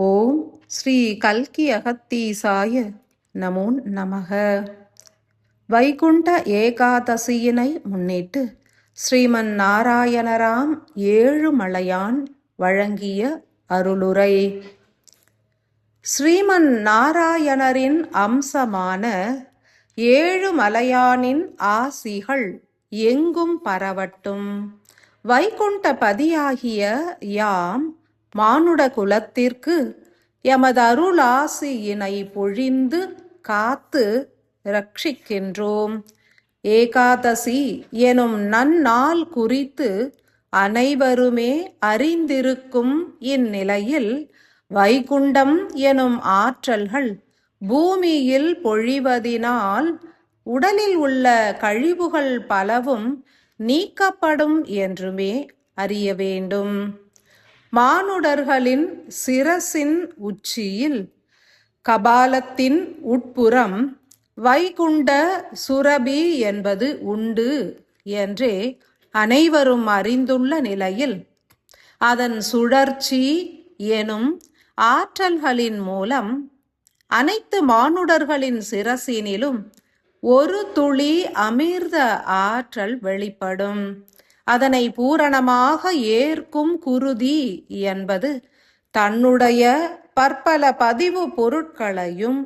ஓம் ஸ்ரீ கல்கி அகத்தீசாய நமோ நமக. வைகுண்ட ஏகாதசியினை முன்னிட்டு ஸ்ரீமன் நாராயணராம் ஏழுமலையான் வழங்கிய அருளுரை. ஸ்ரீமன் நாராயணரின் அம்சமான ஏழு மலையானின் ஆசிகள் எங்கும் பரவட்டும். வைகுண்ட பதியாகிய யாம் மானுட குலத்திற்கு எமது அருளாசியினை பொழிந்து காத்து ரட்சிக்கின்றோம் ஏகாதசி எனும் நன்னாள் குறித்து அனைவருமே அறிந்திருக்கும் இந்நிலையில் வைகுண்டம் எனும் ஆற்றல்கள் பூமியில் பொழிவதினால் உடலில் உள்ள கழிவுகள் பலவும் நீக்கப்படும் என்றுமே அறிய வேண்டும். மானுடர்களின் சிரசின் உச்சியில் கபாலத்தின் உட்புறம் வைகுண்ட சுரபி என்பது உண்டு என்றே அனைவரும் அறிந்துள்ள நிலையில் அதன் சுழற்சி எனும் ஆற்றல்களின் மூலம் அனைத்து மானுடர்களின் சிரசினிலும் ஒரு துளி அமிர்த ஆற்றல் வெளிப்படும். அதனை பூரணமாக ஏற்கும் குருதி என்பது தன்னுடைய பற்பல பதிவு பொருட்களையும்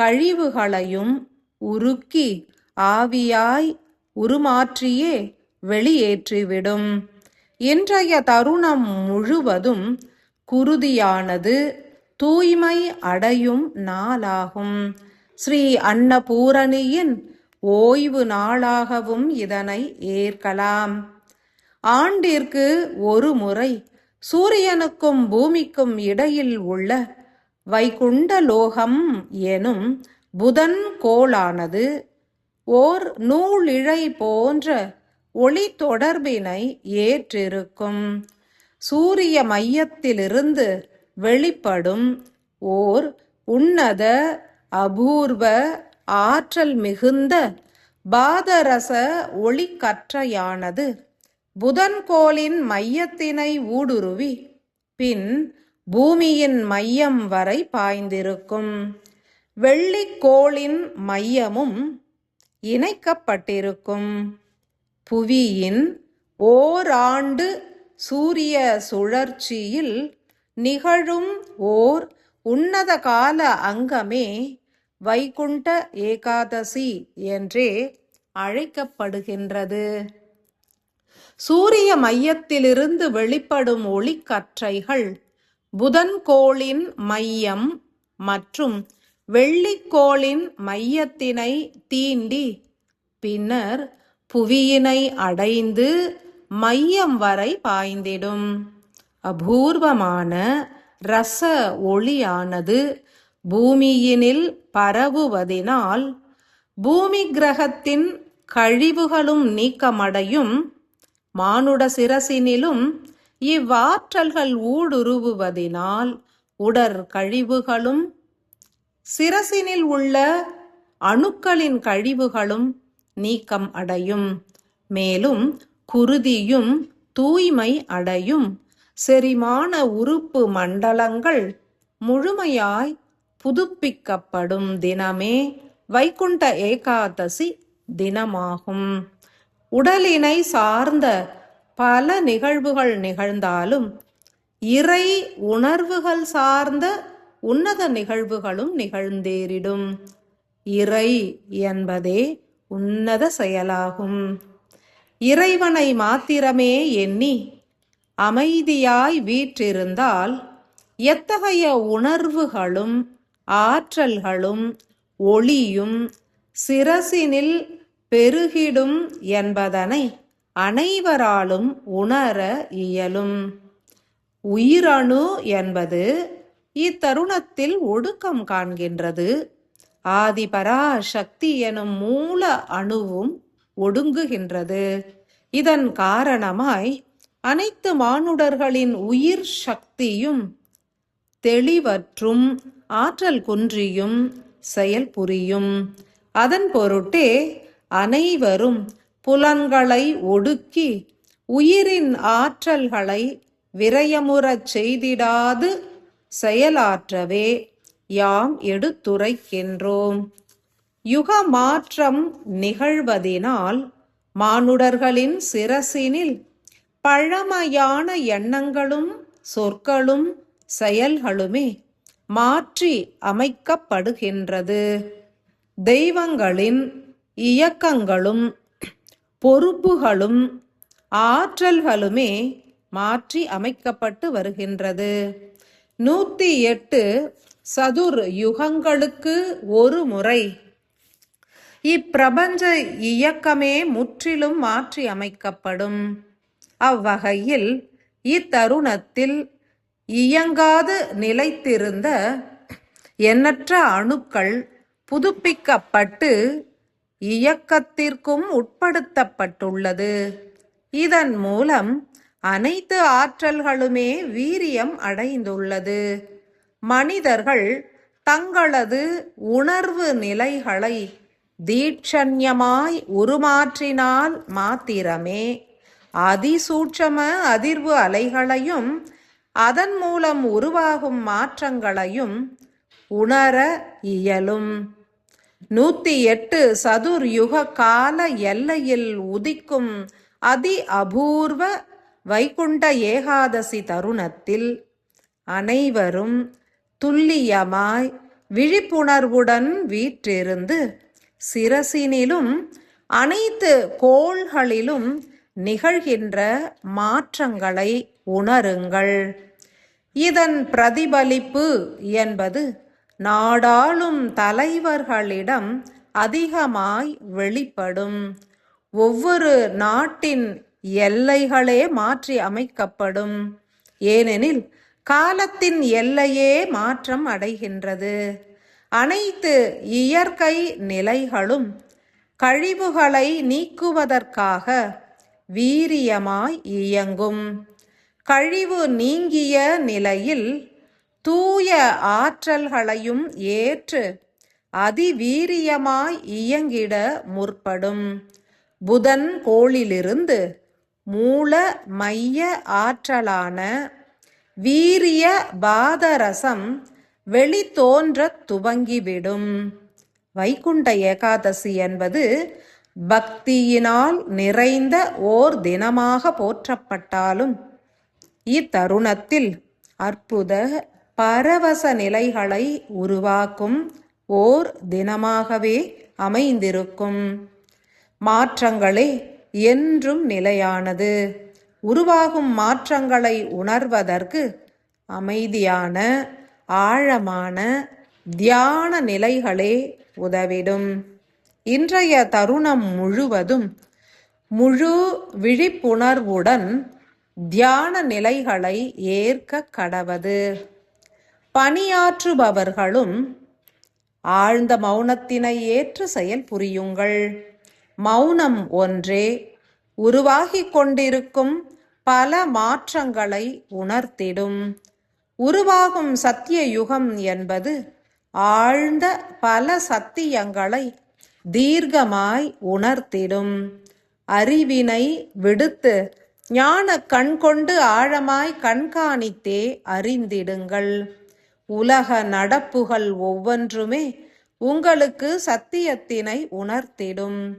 கழிவுகளையும் உருக்கி ஆவியாய் உருமாற்றியே வெளியேற்றிவிடும். இன்றைய தருணம் முழுவதும் குருதியானது தூய்மை அடையும் நாளாகும். ஸ்ரீ அன்னபூரணியின் ஓய்வு நாளாகவும் இதனை ஏற்கலாம். ஆண்டிற்கு ஒரு முறை சூரியனுக்கும் பூமிக்கும் இடையில் உள்ள வைகுண்ட லோகம் எனும் புதன் கோளானது ஓர் நூலிழை போன்ற ஒளி தொடர்பினை ஏற்றிருக்கும். சூரிய மையத்திலிருந்து வெளிப்படும் ஓர் உன்னத அபூர்வ ஆற்றல் மிகுந்த பாதரச ஒளிக்கற்றையானது. புதன்கோளின் மையத்தினை ஊடுருவி பின் பூமியின் மையம் வரை பாய்ந்திருக்கும். வெள்ளிக்கோளின் மையமும் இணைக்கப்பட்டிருக்கும். புவியின் ஓராண்டு சூரிய சுழற்சியில் நிகழும் ஓர் உன்னத கால அங்கமே வைகுண்ட ஏகாதசி என்றே அழைக்கப்படுகின்றது. சூரிய மையத்திலிருந்து வெளிப்படும் ஒளிக்கற்றைகள் புதன்கோளின் மையம் மற்றும் வெள்ளிக்கோளின் மையத்தினை தீண்டி பின்னர் புவியினை அடைந்து மையம் வரை பாய்ந்திடும். அபூர்வமான ரச ஒளியானது பூமியினில் பரவுவதினால் பூமி கிரகத்தின் கழிவுகளும் நீக்கமடையும். மானுட சிரசினிலும் இவ்வாற்றல்கள் ஊடுருவுவதினால் உடற் கழிவுகளும் சிரசினில் உள்ள அணுக்களின் கழிவுகளும் நீக்கம் அடையும். மேலும் குருதியும் தூய்மை அடையும். செரிமான உறுப்பு மண்டலங்கள் முழுமையாய் புதுப்பிக்கப்படும் தினமே வைகுண்ட ஏகாதசி தினமாகும். உடலினை சார்ந்த பல நிகழ்வுகள் நிகழ்ந்தாலும் இறை உணர்வுகள் சார்ந்த உன்னத நிகழ்வுகளும் நிகழ்ந்தேறிடும். இறை என்பதே உன்னத செயலாகும். இறைவனை மாத்திரமே எண்ணி அமைதியாய் வீற்றிருந்தால் எத்தகைய உணர்வுகளும் ஆற்றல்களும் ஒளியும் சிரசினில் பெருகிடும் என்பதனை அனைவராலும் உணர இயலும். உயிரணு என்பது இத்தருணத்தில் ஒடுக்கம் காண்கின்றது. ஆதிபரா சக்தி எனும் மூல அணுவும் ஒடுங்குகின்றது. இதன் காரணமாய் அனைத்து மானுடர்களின் உயிர் சக்தியும் தெளிவற்றும் ஆற்றல் குன்றியும் செயல் புரியும் அதன் பொருட்டே அனைவரும் புலன்களை ஒடுக்கி உயிரின் ஆற்றல்களை விரயமுறச் செய்திடாது செயலாற்றவே யாம் எடுத்துரைக்கின்றோம். யுக மாற்றம் நிகழ்வதினால் மானுடர்களின் சிரசினில் பழமையான எண்ணங்களும் சொற்களும் செயல்களுமே மாற்றி அமைக்கப்படுகின்றது. தெய்வங்களின் இயக்கங்களும் பொறுப்புகளும் ஆற்றல்களுமே மாற்றி அமைக்கப்பட்டு வருகின்றது. நூத்தி எட்டு சதுர் யுகங்களுக்கு ஒரு முறை இப்பிரபஞ்ச இயக்கமே முற்றிலும் மாற்றி அமைக்கப்படும். அவ்வகையில் இத்தருணத்தில் இயங்காது நிலைத்திருந்த எண்ணற்ற அணுக்கள் புதுப்பிக்கப்பட்டு இயக்கத்திற்கும் உட்படுத்தப்பட்டுள்ளது. இதன் மூலம் அனைத்து ஆற்றல்களுமே வீரியம் அடைந்துள்ளது. மனிதர்கள் தங்களது உணர்வு நிலைகளை தீட்சண்யமாய் உருமாற்றினால் மாத்திரமே அதிசூட்சம அதிர்வு அலைகளையும் அதன் மூலம் உருவாகும் மாற்றங்களையும் உணர இயலும். நூத்தி எட்டு சதுர் யுக கால எல்லையில் உதிக்கும் அதி அபூர்வ வைகுண்ட ஏகாதசி தருணத்தில் அனைவரும் துல்லியமாய் விழிப்புணர்வுடன் வீற்றிருந்து சிரசினிலும் அனைத்து கோள்களிலும் நிகழ்கின்ற மாற்றங்களை உணருங்கள். இதன் பிரதிபலிப்பு என்பது நாடாளும் தலைவர்களிடம் அதிகமாய் வெளிப்படும். ஒவ்வொரு நாட்டின் எல்லைகளே மாற்றி அமைக்கப்படும். ஏனெனில் காலத்தின் எல்லையே மாற்றம் அடைகின்றது. அனைத்து இயற்கை நிலைகளும் கழிவுகளை நீக்குவதற்காக வீரியமாய் இயங்கும். கழிவு நீங்கிய நிலையில் தூய ஆற்றல்களையும் ஏற்று அதிவீரியமாய் இயங்கிட முற்படும். புதன் கோளிலிருந்து மூல மைய ஆற்றலான வீரிய பாதரசம் வெளித்தோன்றத் துவங்கிவிடும். வைகுண்ட ஏகாதசி என்பது பக்தியினால் நிறைந்த ஓர் தினமாக போற்றப்பட்டாலும் இத்தருணத்தில் அற்புத பரவச நிலைகளை உருவாக்கும் ஓர் தினமாகவே அமைந்திருக்கும். மாற்றங்களே என்றும் நிலையானது. உருவாகும் மாற்றங்களை உணர்வதற்கு அமைதியான ஆழமான தியான நிலைகளே உதவிடும். இன்றைய தருணம் முழுவதும் முழு விழிப்புணர்வுடன் தியான நிலைகளை ஏற்க கடவது. பணியாற்றுபவர்களும் ஆழ்ந்த மௌனத்தினை ஏற்று செயல் புரியுங்கள். மௌனம் ஒன்றே உருவாகிக் கொண்டிருக்கும் பல மாற்றங்களை உணர்த்திடும். உருவாகும் சத்திய யுகம் என்பது ஆழ்ந்த பல சத்தியங்களை தீர்க்கமாய் உணர்த்திடும். அறிவினை விடுத்து ஞான கண் கொண்டு ஆழமாய் கண்காணித்தே அறிந்திடுங்கள். உலக நடப்புகள் ஒவ்வொன்றுமே உங்களுக்கு சத்தியத்தினை உணர்த்திடும்.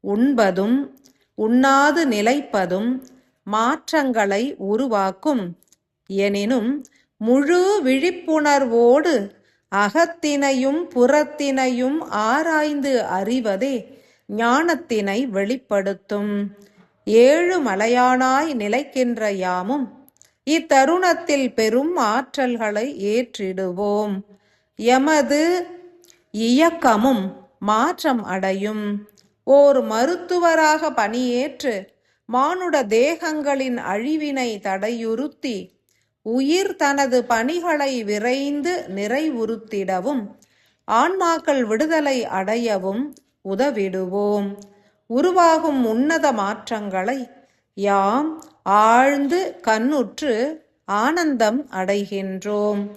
உண்பதும் உண்ணாது நிலைப்பதும் மாற்றங்களை உருவாக்கும். எனினும் முழு விழிப்புணர்வோடு அகத்தினையும் புறத்தினையும் ஆராய்ந்து அறிவதே ஞானத்தினை வெளிப்படுத்தும். ஏழு மலையானாய் நிலைக்கின்ற யாமும் இத்தருணத்தில் பெரும் ஆற்றல்களை ஏற்றிடுவோம். எமது இயக்கமும் மாற்றம் அடையும். ஓர் மருத்துவராக பணியேற்று மானுட தேகங்களின் அழிவினை தடையுறுத்தி உயிர் தனது பணிகளை விரைந்து நிறைவுறுத்திடவும் ஆன்மாக்கள் விடுதலை அடையவும் உதவிடுவோம். உருவாகும் உன்னத மாற்றங்களை யாம் ஆழ்ந்து கண்ணுற்று ஆனந்தம் அடைகின்றோம்.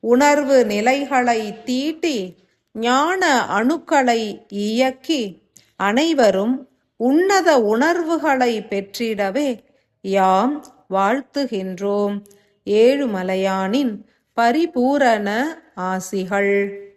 உணர்வு நிலைகளை தீட்டி ஞான அணுக்களை இயக்கி அனைவரும் உன்னத உணர்வுகளை பெற்றிடவே யாம் வாழ்த்துகின்றோம். ஏழுமலையானின் பரிபூரண ஆசிகள்.